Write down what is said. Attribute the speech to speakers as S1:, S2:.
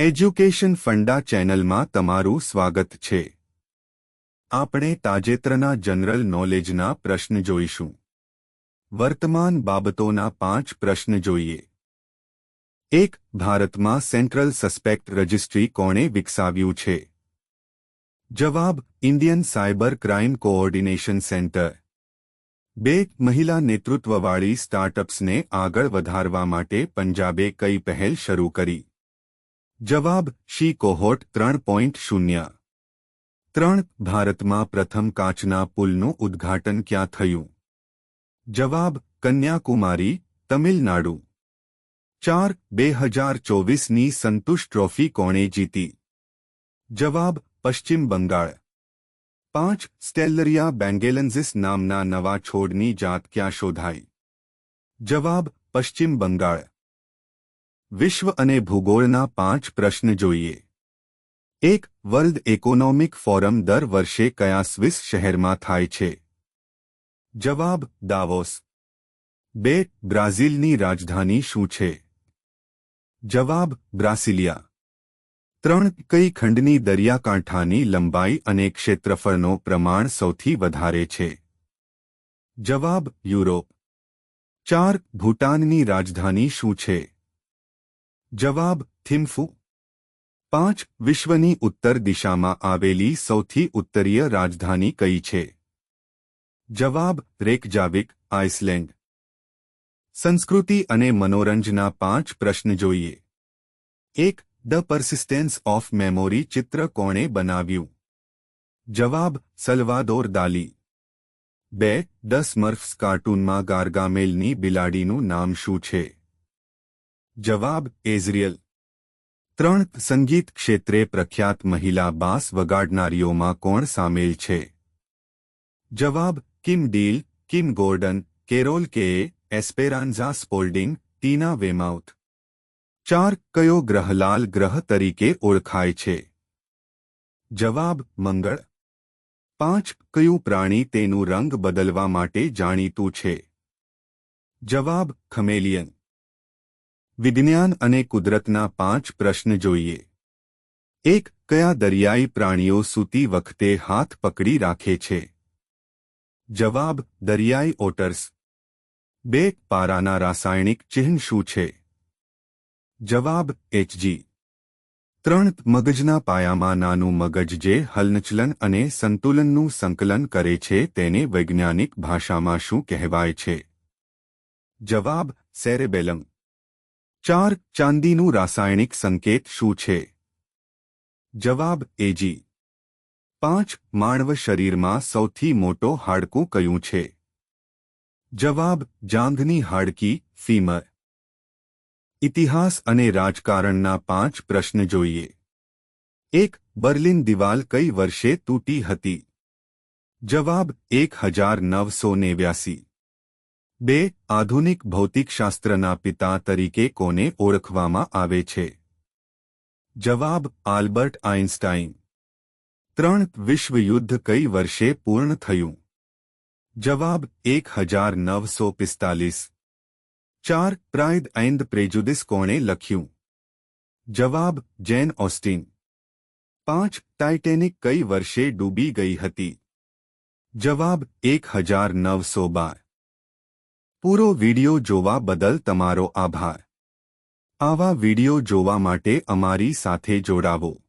S1: Education funda ચેનલમાં તમારું સ્વાગત છે. આપણે તાજેતરના જનરલ નોલેજના પ્રશ્ન જોઈશું. વર્તમાન બાબતોના પાંચ પ્રશ્ન જોઈએ. એક, ભારતમાં સેન્ટ્રલ સસ્પેક્ટ રજિસ્ટ્રી કોણે વિકસાવ્યું છે? જવાબ, Indian cyber crime coordination centre. બે, મહિલા નેતૃત્વવાળી સ્ટાર્ટઅપ્સને આગળ વધારવા માટે પંજાબે કઈ પહેલ શરૂ કરી? જવાબ શી કોહોટ ત્રણ પોઈન્ટ શૂન્ય ત્રણ ભારતમાં પ્રથમ કાચના પુલનું ઉદ્ઘાટન ક્યાં થયું જવાબ કન્યાકુમારી તમિલનાડુ ચાર બે હજાર ચોવીસની સંતુષ ટ્રોફી કોણે જીતી જવાબ પશ્ચિમ બંગાળ પાંચ સ્ટેલરિયા બેંગેલન્ઝિસ નામના નવા છોડની જાત ક્યાં શોધાઈ જવાબ પશ્ચિમ બંગાળ વિશ્વ અને ભૂગોળના પાંચ પ્રશ્ન જોઈએ. એક, વર્લ્ડ ઇકોનોમિક ફોરમ દર વર્ષે કયા સ્વિસ શહેરમાં થાય છે? જવાબ, દાવોસ. બે, બ્રાઝિલની રાજધાની શું છે? જવાબ, બ્રાસિલિયા. ત્રણ, કઈ ખંડની દરિયાકાંઠાની લંબાઈ અને ક્ષેત્રફળનો પ્રમાણ સૌથી વધારે છે? જવાબ, યુરોપ. ચાર, ભૂટાનની રાજધાની શું છે? જવાબ, થિમ્ફુ. પાંચ, વિશ્વની ઉત્તર દિશામાં આવેલી સૌથી ઉત્તરીય રાજધાની કઈ છે? જવાબ, રેકજાવિક, આઇસલેન્ડ. સંસ્કૃતિ અને મનોરંજના પાંચ પ્રશ્ન જોઈએ. એક, ધ પરસિસ્ટેન્સ ઓફ મેમોરી ચિત્ર કોણે બનાવ્યું? જવાબ, સલવાદોર દાલી. બે, ધ સ્મર્ફ્સ કાર્ટૂનમાં ગાર્ગામેલની બિલાડીનું નામ શું છે? જવાબ એઝરિયલ. ત્રણ સંગીત ક્ષેત્રે પ્રખ્યાત મહિલા બાસ વગાડનારીઓમાં કોણ સામેલ છે? જવાબ, Kim Deal, Kim Gordon, Carol કે એસ્પેરાન્ઝા સ્પોલ્ડિંગ, ટીના વેમાઉથ. ચાર, કયો ગ્રહ લાલ ગ્રહ તરીકે ઓળખાય છે? જવાબ, મંગળ. પાંચ, કયું પ્રાણી તેનું રંગ બદલવા માટે જાણીતું છે? જવાબ, ખમેલિયન. વિજ્ઞાન અને કુદરતના પાંચ પ્રશ્ન જોઈએ. એક, કયા દરિયાઈ પ્રાણીઓ સૂતી વખતે હાથ પકડી રાખે છે? જવાબ, દરિયાઈ ઓટર્સ. બે, પારાના રાસાયણિક ચિહ્ન શું છે? જવાબ એચજી ત્રણ, મગજના પાયામાં નાનું મગજ જે હલનચલન અને સંતુલનનું સંકલન કરે છે તેને વૈજ્ઞાનિક ભાષામાં શું કહેવાય છે? જવાબ, સેરેબેલમ. ચાર ચાંદીનું રાસાયણિક સંકેત શું છે? જવાબ એજી પાંચ માનવ શરીરમાં સૌથી મોટો હાડકું કયું છે? જવાબ જાંઘની હાડકી, ફીમર. ઇતિહાસ અને રાજકારણના પાંચ પ્રશ્ન જોઈએ. એક, બર્લિન દિવાલ કઈ વર્ષે તૂટી હતી? જવાબ એક હજાર નવસો નેવ્યાસી. બે આધુનિક ભૌતિકશાસ્ત્રના પિતા તરીકે કોને ઓળખવામાં આવે છે? જવાબ આલ્બર્ટ આઇન્સ્ટાઇન. ત્રણ વિશ્વયુદ્ધ કઈ વર્ષે પૂર્ણ થયું? જવાબ એક હજાર નવસો પિસ્તાલીસ. ચાર પ્રાઇડ એન્ડ પ્રેજુડિસ કોણે લખ્યું? જવાબ જેન ઓસ્ટિન. પાંચ ટાઇટેનિક કઈ વર્ષે ડૂબી ગઈ હતી? જવાબ એક હજાર નવસો બાર. પૂરો વિડિયો જોવા બદલ તમારો આભાર. આવા વિડિયો જોવા માટે અમારી સાથે જોડાવો.